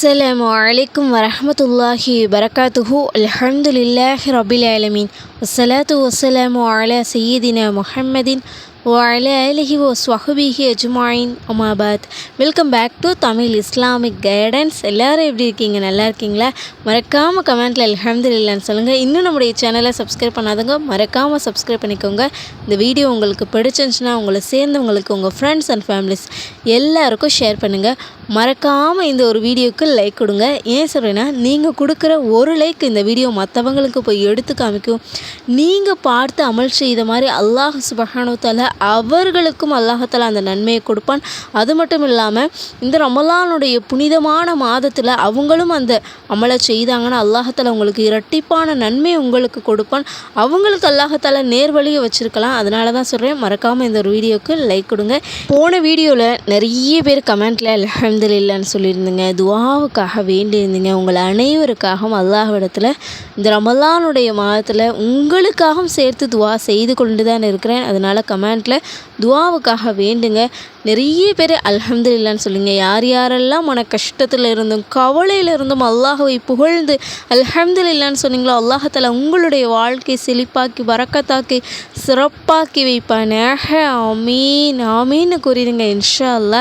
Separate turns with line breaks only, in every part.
அஸ்லாம் வலைக்கும் வரமத்துல்லாஹி வரகாத்துஹு அலஹம்துலில்லாஹி ரபில் ஆலமீன் வசலாத்து வசலாமு அலா சையீதின முஹம்மதின் வாழ அலஹி ஓ ஸ்வஹபிஹி அஜுமாயின் ஒமாபாத் welcome back to Tamil Islamic guidance எல்லோரும் எப்படி இருக்கீங்க நல்லா இருக்கீங்களா மறக்காமல் கமெண்ட்டில் அலஹமது இல்லான்னு சொல்லுங்கள் இன்னும் நம்முடைய சேனலை சப்ஸ்கிரைப் பண்ணாதவங்க மறக்காமல் சப்ஸ்கிரைப் பண்ணிக்கோங்க இந்த வீடியோ உங்களுக்கு பிடிச்சிருந்துச்சுன்னா உங்களை சேர்ந்து உங்களுக்கு உங்கள் ஃப்ரெண்ட்ஸ் அண்ட் ஃபேமிலிஸ் எல்லாருக்கும் ஷேர் பண்ணுங்கள் மறக்காமல் இந்த ஒரு வீடியோவுக்கு லைக் கொடுங்க ஏன் சொல்கிறேன்னா நீங்கள் கொடுக்குற ஒரு லைக் இந்த வீடியோ மற்றவங்களுக்கு போய் எடுத்து காமிக்கும் நீங்கள் பார்த்து அமல் செய்த மாதிரி அல்லாஹ் சுபஹானுத்தால அவர்களுக்கும் அல்லாஹத்தால் அந்த நன்மையை கொடுப்பான் அது மட்டும் இல்லாமல் இந்த ரமலானுடைய புனிதமான மாதத்தில் அவங்களும் அந்த அமலை செய்தாங்கன்னா அல்லாஹத்தால் உங்களுக்கு இரட்டிப்பான நன்மை உங்களுக்கு கொடுப்பான் அவங்களுக்கு நேர் நேர்வழியை வச்சுருக்கலாம் அதனால தான் சொல்கிறேன் மறக்காமல் இந்த ஒரு வீடியோவுக்கு லைக் கொடுங்க போன வீடியோவில் நிறைய பேர் கமெண்ட்டில் இல்லைன்னு சொல்லியிருந்தேங்க துவாவுக்காக வேண்டியிருந்தீங்க உங்கள் அனைவருக்காகவும் அல்லாஹிடத்தில் இந்த ரமலானுடைய மாதத்தில் உங்களுக்காகவும் சேர்த்து துவா செய்து கொண்டு தான் இருக்கிறேன் அதனால் கமெண்ட்டில் துவாவுக்காக வேண்டுங்க நிறைய பேர் இல்லைன்னு சொல்லுங்க யார் யாரெல்லாம் மன கஷ்டத்தில் இருந்தும் கவலையில் இருந்தும் அல்லாஹவை புகழ்ந்து இல்லைன்னு சொன்னீங்களோ அல்லாஹத்தில் உங்களுடைய வாழ்க்கை செழிப்பாக்கி வரக்கத்தாக்கி சிறப்பாக்கி வைப்பானே ஆமீன் ஆமீன்னு கூறியிருங்க இன்ஷா அல்லா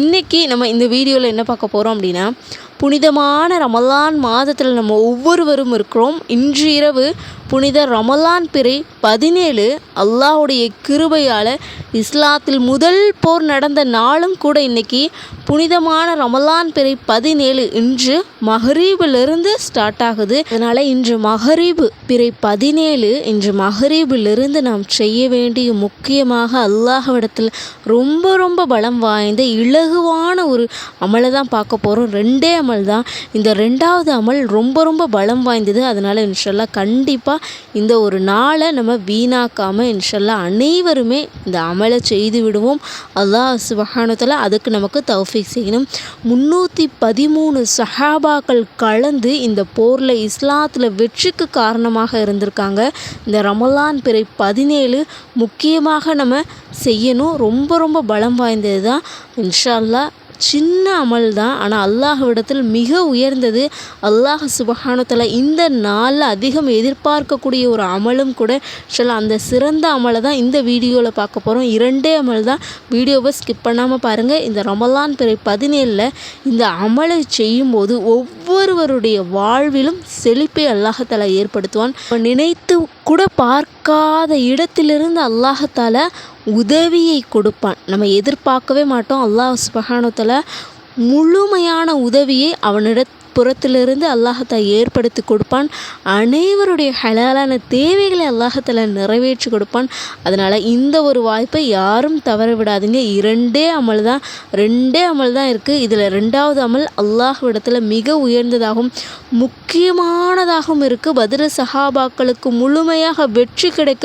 இன்றைக்கி நம்ம இந்த வீடியோவில் என்ன பார்க்க போகிறோம் அப்படின்னா புனிதமான ரமலான் மாதத்தில் நம்ம ஒவ்வொருவரும் இருக்கிறோம் இன்று இரவு புனித ரமலான் பிறை பதினேழு அல்லாஹுடைய கிருபையால் இஸ்லாத்தில் முதல் போர் நடந்த நாளும் கூட இன்றைக்கி புனிதமான ரமலான் பிறை பதினேழு இன்று மஹரீபிலிருந்து ஸ்டார்ட் ஆகுது அதனால் இன்று மஹரீபு பிறை பதினேழு இன்று மஹரீபிலிருந்து நாம் செய்ய வேண்டிய முக்கியமாக அல்லாஹவிடத்தில் ரொம்ப ரொம்ப பலம் வாய்ந்த இலகுவான ஒரு அமலை தான் பார்க்க போகிறோம் ரெண்டே அமல் தான் இந்த ரெண்டாவது அமல் ரொம்ப ரொம்ப பலம் வாய்ந்தது அதனால் இன்ஷல்லா கண்டிப்பாக இந்த ஒரு நாளை நம்ம வீணாக்காமல் இன்ஷல்லா அனைவருமே இந்த அமலை செய்து விடுவோம் அல்லாஹ் சுபகானத்தில் அதுக்கு நமக்கு தௌஃபி உற்பத்தி செய்யணும் முந்நூற்றி பதிமூணு சஹாபாக்கள் கலந்து இந்த போரில் இஸ்லாத்தில் வெற்றிக்கு காரணமாக இருந்திருக்காங்க இந்த ரமலான் பிறை பதினேழு முக்கியமாக நம்ம செய்யணும் ரொம்ப ரொம்ப பலம் வாய்ந்தது தான் இன்ஷால்லா சின்ன அமல் தான் ஆனால் அல்லாஹ்விடத்தில் மிக உயர்ந்தது அல்லாஹ் சுபகானத்தில் இந்த நாளில் அதிகம் எதிர்பார்க்கக்கூடிய ஒரு அமலும் கூட சில அந்த சிறந்த அமலை தான் இந்த வீடியோவில் பார்க்க போகிறோம் இரண்டே அமல் தான் வீடியோவை ஸ்கிப் பண்ணாமல் பாருங்கள் இந்த ரமலான் பிறை பதினேழில் இந்த அமலை செய்யும்போது ஒவ்வொருவருடைய வாழ்விலும் செழிப்பை அல்லாஹத்தலை ஏற்படுத்துவான் நினைத்து கூட பார்க்க எதிர்பார்க்காத இடத்திலிருந்து அல்லாஹால உதவியை கொடுப்பான் நம்ம எதிர்பார்க்கவே மாட்டோம் அல்லாஹ் சுபகானத்தில் முழுமையான உதவியை அவனிட புறத்திலிருந்து அல்லாஹத்தா ஏற்படுத்தி கொடுப்பான் அனைவருடைய ஹலாலான தேவைகளை அல்லாஹத்தில் நிறைவேற்றி கொடுப்பான் அதனால் இந்த ஒரு வாய்ப்பை யாரும் தவற விடாதீங்க இரண்டே அமல் தான் ரெண்டே அமல் தான் இருக்குது இதில் ரெண்டாவது அமல் அல்லாஹ்விடத்தில் மிக உயர்ந்ததாகவும் முக்கியமானதாகவும் இருக்குது பதிர சஹாபாக்களுக்கு முழுமையாக வெற்றி கிடைக்க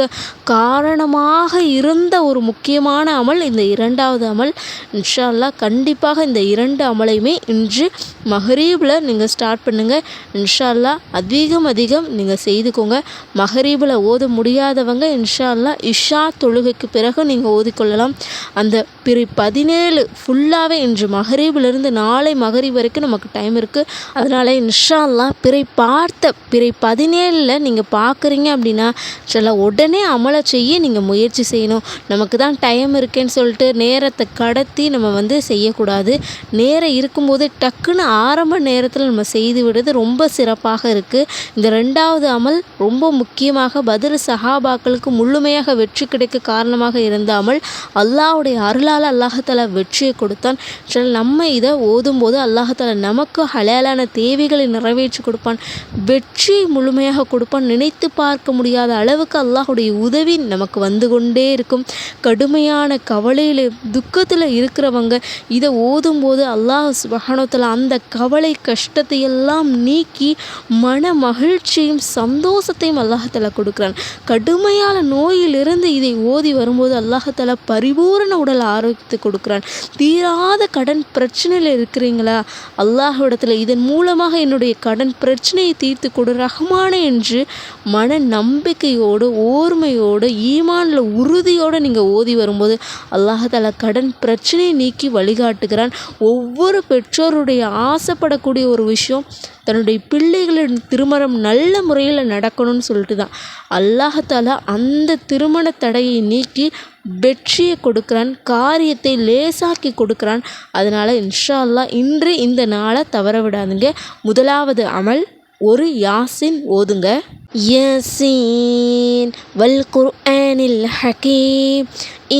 காரணமாக இருந்த ஒரு முக்கியமான அமல் இந்த இரண்டாவது அமல் இன்ஷா அல்லா கண்டிப்பாக இந்த இரண்டு அமலையுமே இன்று மஹரீபில் நீங்கள் ஸ்டார்ட் பண்ணுங்கள் இன்ஷால்லா அதிகம் அதிகம் நீங்கள் செய்துக்கோங்க மகரீபில் ஓத முடியாதவங்க இன்ஷால்லா இஷா தொழுகைக்கு பிறகு நீங்கள் ஓதிக்கொள்ளலாம் அந்த பிரி பதினேழு ஃபுல்லாகவே இன்று மகரீபிலிருந்து நாளை மகரி வரைக்கும் நமக்கு டைம் இருக்குது அதனால் இன்ஷால்லா பிறை பார்த்த பிறை பதினேழில் நீங்கள் பார்க்குறீங்க அப்படின்னா சில உடனே அமலை செய்ய நீங்கள் முயற்சி செய்யணும் நமக்கு தான் டைம் இருக்கேன்னு சொல்லிட்டு நேரத்தை கடத்தி நம்ம வந்து செய்யக்கூடாது நேரம் இருக்கும்போது டக்குன்னு ஆரம்ப நேரத்தில் அமல்கள் நம்ம செய்து விடுறது ரொம்ப சிறப்பாக இருக்குது இந்த ரெண்டாவது அமல் ரொம்ப முக்கியமாக பதில் சஹாபாக்களுக்கு முழுமையாக வெற்றி கிடைக்க காரணமாக இருந்த அமல் அல்லாவுடைய அருளால் அல்லாஹால வெற்றியை கொடுத்தான் நம்ம இதை ஓதும்போது அல்லாஹால நமக்கு ஹலையாலான தேவைகளை நிறைவேற்றி கொடுப்பான் வெற்றி முழுமையாக கொடுப்பான் நினைத்து பார்க்க முடியாத அளவுக்கு அல்லாஹுடைய உதவி நமக்கு வந்து கொண்டே இருக்கும் கடுமையான கவலையில் துக்கத்தில் இருக்கிறவங்க இதை ஓதும்போது அல்லாஹ் சுபஹானத்தில் அந்த கவலை கஷ்ட கஷ்டத்தை எல்லாம் நீக்கி மன மகிழ்ச்சியும் சந்தோஷத்தையும் அல்லாஹத்தலா கொடுக்குறான் கடுமையான நோயிலிருந்து இதை ஓதி வரும்போது அல்லாஹத்தலா பரிபூரண உடல் ஆரோக்கியத்தை கொடுக்குறான் தீராத கடன் பிரச்சனையில் இருக்கிறீங்களா அல்லாஹிடத்தில் இதன் மூலமாக என்னுடைய கடன் பிரச்சனையை தீர்த்து கொடு ரஹமான என்று மன நம்பிக்கையோடு ஓர்மையோடு ஈமான்ல உறுதியோடு நீங்கள் ஓதி வரும்போது அல்லாஹால கடன் பிரச்சனையை நீக்கி வழிகாட்டுகிறான் ஒவ்வொரு பெற்றோருடைய ஆசைப்படக்கூடிய ஒரு விஷயம் தன்னுடைய பிள்ளைகளின் திருமணம் நல்ல முறையில் நடக்கணும்னு சொல்லிட்டு தான் அல்லாஹால அந்த திருமண தடையை நீக்கி வெற்றியை கொடுக்குறான் காரியத்தை லேசாக்கி கொடுக்குறான் அதனால் இன்ஷா அல்லா இன்று இந்த நாளை தவற விடாதுங்க முதலாவது அமல் ஒரு யாசின் ஓதுங்க யசீன் வல் குர் ஹக்கீம்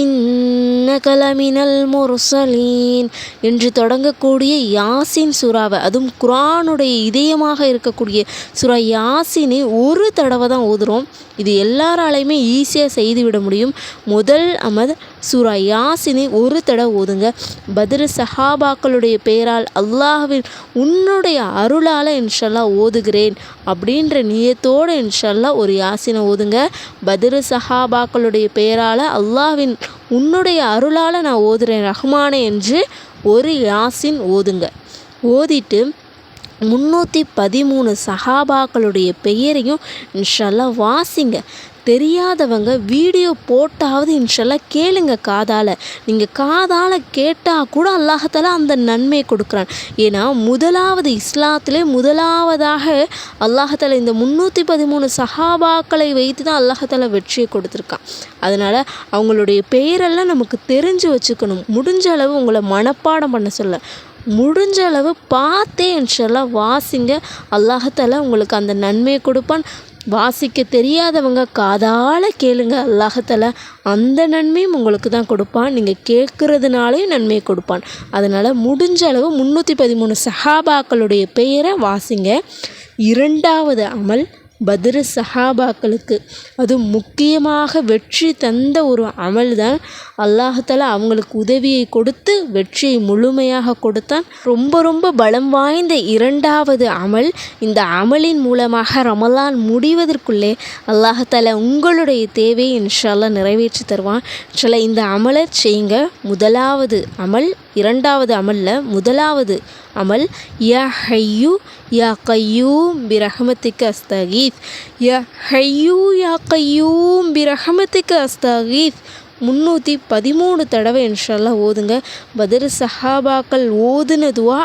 இன்னகலமினல் முரசலீன் என்று தொடங்கக்கூடிய யாசின் சுறாவை அதுவும் குரானுடைய இதயமாக இருக்கக்கூடிய சுறா யாசினை ஒரு தடவை தான் ஊதுறோம் இது எல்லாராலையுமே ஈஸியாக செய்துவிட முடியும் முதல் அமது சூரா யாசினை ஒரு தடவை ஓதுங்க பதிரு சஹாபாக்களுடைய பெயரால் அல்லாஹுவின் உன்னுடைய அருளால் இன்ஷல்லா ஓதுகிறேன் அப்படின்ற நியத்தோடு இன்ஷல்லா ஒரு யாசினை ஓதுங்க பதிரு சஹாபாக்களுடைய பெயரால் அல்லாஹின் உன்னுடைய அருளால் நான் ஓதுகிறேன் ரஹ்மானே என்று ஒரு யாசின் ஓதுங்க ஓதிட்டு முந்நூற்றி பதிமூணு சஹாபாக்களுடைய பெயரையும் இன்ஷல்லாம் வாசிங்க தெரியாதவங்க வீடியோ போட்டாவது இன்ஷல்லாம் கேளுங்க காதால் நீங்கள் காதால் கேட்டால் கூட அல்லாஹத்தால அந்த நன்மையை கொடுக்குறான் ஏன்னா முதலாவது இஸ்லாத்திலே முதலாவதாக அல்லாஹத்தால் இந்த முந்நூற்றி பதிமூணு சஹாபாக்களை வைத்து தான் அல்லாஹத்தால வெற்றியை கொடுத்துருக்கான் அதனால் அவங்களுடைய பெயரெல்லாம் நமக்கு தெரிஞ்சு வச்சுக்கணும் முடிஞ்ச அளவு உங்களை மனப்பாடம் பண்ண சொல்ல முடிஞ்ச அளவு பார்த்தே இன்ஷல்லாம் வாசிங்க அல்லாஹத்தால் உங்களுக்கு அந்த நன்மையை கொடுப்பான் வாசிக்க தெரியாதவங்க காதால் கேளுங்க அல்லாஹத்தில் அந்த நன்மையும் உங்களுக்கு தான் கொடுப்பான் நீங்கள் கேட்குறதுனாலையும் நன்மையை கொடுப்பான் அதனால் முடிஞ்ச அளவு முந்நூற்றி பதிமூணு சஹாபாக்களுடைய பெயரை வாசிங்க இரண்டாவது அமல் பத்ரு சஹாபாக்களுக்கு அது முக்கியமாக வெற்றி தந்த ஒரு அமல் தான் அல்லாஹால அவங்களுக்கு உதவியை கொடுத்து வெற்றியை முழுமையாக கொடுத்தான் ரொம்ப ரொம்ப பலம் வாய்ந்த இரண்டாவது அமல் இந்த அமலின் மூலமாக ரமலான் முடிவதற்குள்ளே அல்லாஹால உங்களுடைய தேவையை இன்ஷால்லாம் நிறைவேற்றி தருவான் இன்ஷால்லா இந்த அமலை செய்யுங்க முதலாவது அமல் இரண்டாவது அமலில் முதலாவது அமல் யா ஹையு யா கையூம் பிரஹமத்துக்கு அஸ்தகீத் யா ஹையூ யா கையூம் பிரஹமத்துக்கு அஸ்தகீத் முந்நூற்றி பதிமூணு தடவை இன்ஷால்லாம் ஓதுங்க பதிர் சஹாபாக்கள் ஓதுன துவா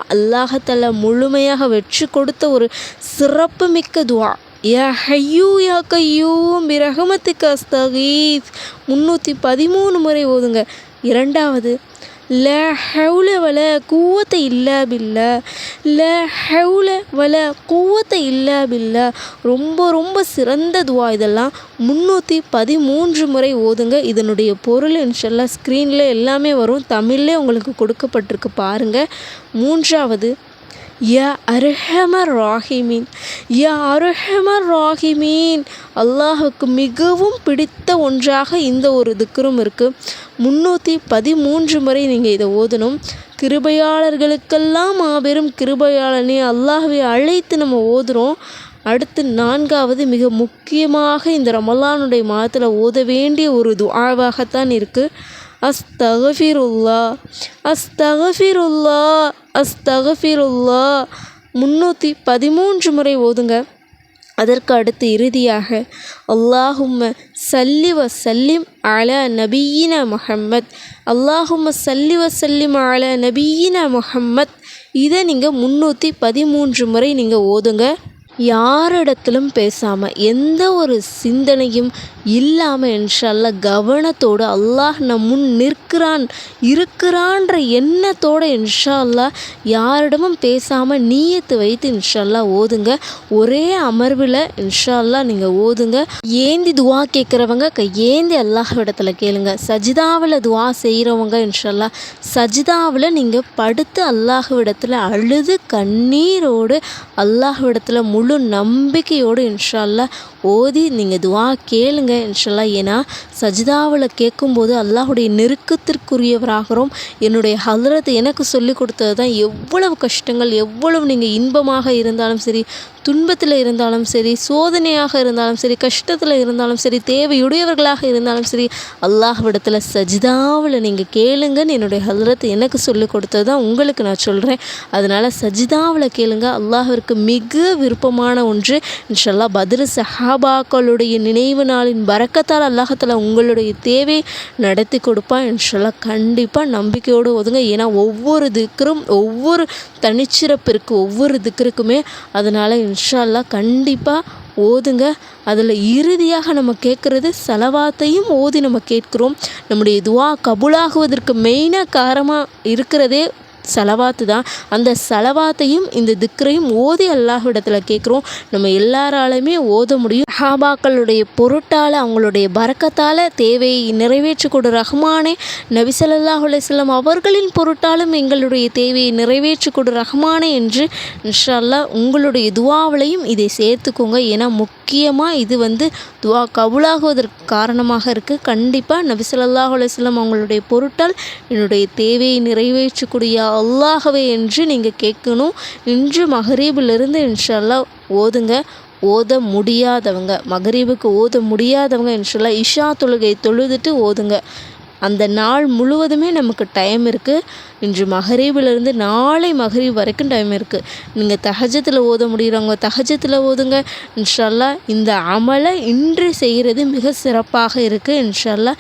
முழுமையாக வெற்றி கொடுத்த ஒரு சிறப்பு மிக்க துவா யா ஹையூ யா கையூம் பிரஹமத்துக்கு அஸ்தகீத் முந்நூற்றி பதிமூணு முறை ஓதுங்க இரண்டாவது ல حول வல قوة إلا بالله لا حول ولا قوة إلا بالله ரொம்ப ரொம்ப சிறந்த துவா இதெல்லாம் முந்நூற்றி பதிமூன்று முறை ஓதுங்க இதனுடைய பொருள் இன்ஷல்லா ஸ்க்ரீனில் எல்லாமே வரும் தமிழ்லே உங்களுக்கு கொடுக்கப்பட்டிருக்கு பாருங்கள் மூன்றாவது யா அருஹமர் ராஹிமீன் யா அருஹமர் ராஹிமீன் அல்லாஹுக்கு மிகவும் பிடித்த ஒன்றாக இந்த ஒரு திக்கரும் இருக்குது முந்நூற்றி பதிமூன்று முறை நீங்கள் இதை ஓதணும் கிருபையாளர்களுக்கெல்லாம் மாபெரும் கிருபையாளனே அல்லாஹுவை அழைத்து நம்ம ஓதுகிறோம் அடுத்து நான்காவது மிக முக்கியமாக இந்த ரமலானுடைய மாதத்தில் ஓத வேண்டிய ஒரு துஆவாகத்தான் இருக்குது அஸ்தகஃபிருல்லா அஸ்தகஃபிருல்லா அஸ்தகஃபிருல்லா முன்னூற்றி பதிமூன்று முறை ஓதுங்க அதற்கு அடுத்து இறுதியாக அல்லாஹும்ம சல்லி வசல்லிம் சல்லிம் அல நபீன முஹம்மத் அல்லாஹும்ம சல்லி வசல்லிம் சல்லிம் அல நபீன முஹம்மத் இதை நீங்கள் முன்னூற்றி பதிமூன்று முறை நீங்கள் ஓதுங்க யாரிடத்திலும் பேசாமல் எந்த ஒரு சிந்தனையும் இல்லாமல் இன்ஷல்லா கவனத்தோடு அல்லாஹ் நம் முன் நிற்கிறான் இருக்கிறான்ற எண்ணத்தோடு இன்ஷா அல்லா யாரிடமும் பேசாமல் நீயத்து வைத்து இன்ஷல்லா ஓதுங்க ஒரே அமர்வில் இன்ஷா நீங்கள் ஓதுங்க ஏந்தி துவா கேட்குறவங்க ஏந்தி அல்லாஹ் இடத்துல கேளுங்க சஜிதாவில் துவா செய்கிறவங்க இன்ஷல்லா சஜிதாவில் நீங்கள் படுத்து அல்லாஹ் இடத்துல அழுது கண்ணீரோடு அல்லாஹ் இடத்துல முழு முழு நம்பிக்கையோடு இன்ஷால்லா ஓதி நீங்கள் துவா கேளுங்க இன்ஷால்லா ஏன்னா சஜிதாவில் கேட்கும்போது அல்லாஹுடைய நெருக்கத்திற்குரியவராகிறோம் என்னுடைய ஹலரத்தை எனக்கு சொல்லிக் கொடுத்தது தான் எவ்வளவு கஷ்டங்கள் எவ்வளவு நீங்கள் இன்பமாக இருந்தாலும் சரி துன்பத்தில் இருந்தாலும் சரி சோதனையாக இருந்தாலும் சரி கஷ்டத்தில் இருந்தாலும் சரி தேவையுடையவர்களாக இருந்தாலும் சரி அல்லாஹ்விடத்தில் சஜிதாவில் நீங்கள் கேளுங்கன்னு என்னுடைய ஹலரத்தை எனக்கு சொல்லிக் கொடுத்தது தான் உங்களுக்கு நான் சொல்கிறேன் அதனால் சஜிதாவில் கேளுங்க அல்லாஹிற்கு மிக விருப்பம் அபூர்வமான ஒன்று இன்ஷல்லா பதில் சஹாபாக்களுடைய நினைவு நாளின் பறக்கத்தால் அல்லாஹத்தில் உங்களுடைய தேவை நடத்தி கொடுப்பான் இன்ஷல்லா கண்டிப்பாக நம்பிக்கையோடு ஒதுங்க ஏன்னா ஒவ்வொரு திக்கரும் ஒவ்வொரு தனிச்சிறப்பிற்கு ஒவ்வொரு திக்கருக்குமே அதனால் இன்ஷல்லா கண்டிப்பாக ஓதுங்க அதில் இறுதியாக நம்ம கேட்குறது செலவாத்தையும் ஓதி நம்ம கேட்குறோம் நம்முடைய துவா கபுலாகுவதற்கு மெயினாக காரமாக இருக்கிறதே செலவாத்து தான் அந்த செலவாத்தையும் இந்த திக்ரையும் ஓதி அல்லாஹ்விடத்தில் கேட்குறோம் நம்ம எல்லாராலையுமே ஓத முடியும் ஹாபாக்களுடைய பொருட்டால் அவங்களுடைய பறக்கத்தால் தேவையை நிறைவேற்றி கொடு ரஹ்மானே நபிசல்லாஹுலே செல்லம் அவர்களின் பொருட்டாலும் எங்களுடைய தேவையை நிறைவேற்றி கொடு ரஹ்மானே என்று இன்ஷால்லா உங்களுடைய துவாவிலையும் இதை சேர்த்துக்கோங்க ஏன்னா முக்கியமாக இது வந்து துவா கபுலாகுவதற்கு காரணமாக இருக்குது கண்டிப்பாக நபிசல்லாஹுலே செல்லம் அவங்களுடைய பொருட்டால் என்னுடைய தேவையை நிறைவேற்றக்கூடிய அல்லாகவே என்று நீங்கள் கேட்கணும் இன்று மகரீபிலிருந்து இன்ஷல்லா ஓதுங்க ஓத முடியாதவங்க மகரீபுக்கு ஓத முடியாதவங்க இன்ஷல்லா இஷா தொழுகை தொழுதுட்டு ஓதுங்க அந்த நாள் முழுவதுமே நமக்கு டைம் இருக்குது இன்று மகரீவிலிருந்து நாளை மகரீவ் வரைக்கும் டைம் இருக்குது நீங்கள் தகஜத்தில் ஓத முடிகிறவங்க தகஜத்தில் ஓதுங்க இன்ஷல்லா இந்த அமலை இன்று செய்கிறது மிக சிறப்பாக இருக்குது இன்ஷல்லா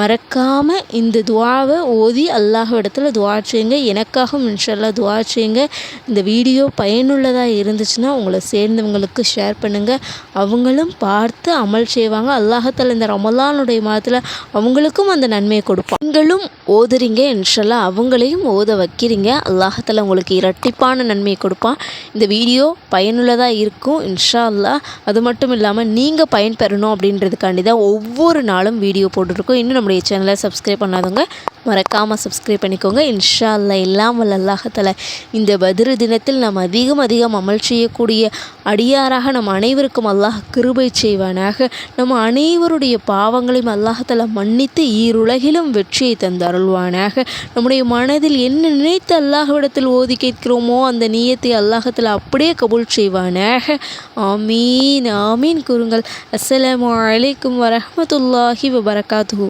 மறக்காமல் இந்த துவாவை ஓதி அல்லாஹ் இடத்துல துவா செய்யுங்க எனக்காகவும் இன்ஷல்லா துவா செய்யுங்க இந்த வீடியோ பயனுள்ளதாக இருந்துச்சுன்னா உங்களை சேர்ந்தவங்களுக்கு ஷேர் பண்ணுங்கள் அவங்களும் பார்த்து அமல் செய்வாங்க அல்லாஹத்தில் இந்த ரமலானுடைய மாதத்தில் அவங்களுக்கும் அந்த நன்மையை கொடுப்பாங்க நீங்களும் ஓதுறீங்க இன்ஷல்லா அவங்களையும் ஓத வைக்கிறீங்க அல்லாஹத்தில் உங்களுக்கு இரட்டிப்பான நன்மையை கொடுப்பான் இந்த வீடியோ பயனுள்ளதாக இருக்கும் இன்ஷா அல்லா அது மட்டும் இல்லாமல் நீங்கள் பயன்பெறணும் அப்படின்றதுக்காண்டி தான் ஒவ்வொரு நாளும் வீடியோ போட்டுருக்கோம் இன்னும் நம்முடைய சேனலை சப்ஸ்கிரைப் பண்ணாதவங்க மறக்காமல் சப்ஸ்கிரைப் பண்ணிக்கோங்க இன்ஷா அல்லா இல்லாமல் அல்லாஹத்தில் இந்த பதிரு தினத்தில் நாம் அதிகம் அதிகம் அமல் செய்யக்கூடிய அடியாராக நம் அனைவருக்கும் அல்லாஹ் கிருபை செய்வானாக நம் அனைவருடைய பாவங்களையும் அல்லாஹத்தில் மன்னித்து ஈருலகிலும் வெற்றியை தந்தருள்வானாக நம்முடைய மனதில் என்ன நினைத்து அல்லாஹ்விடத்தில் ஓதி கேட்கிறோமோ அந்த நீயத்தை அல்லாஹத்தில் அப்படியே கபூல் செய்வானாக ஆமீன் ஆமீன் கூறுங்கள் அஸ்லாம் வலைக்கம் வரமத்துல்லாஹி வரகாத்து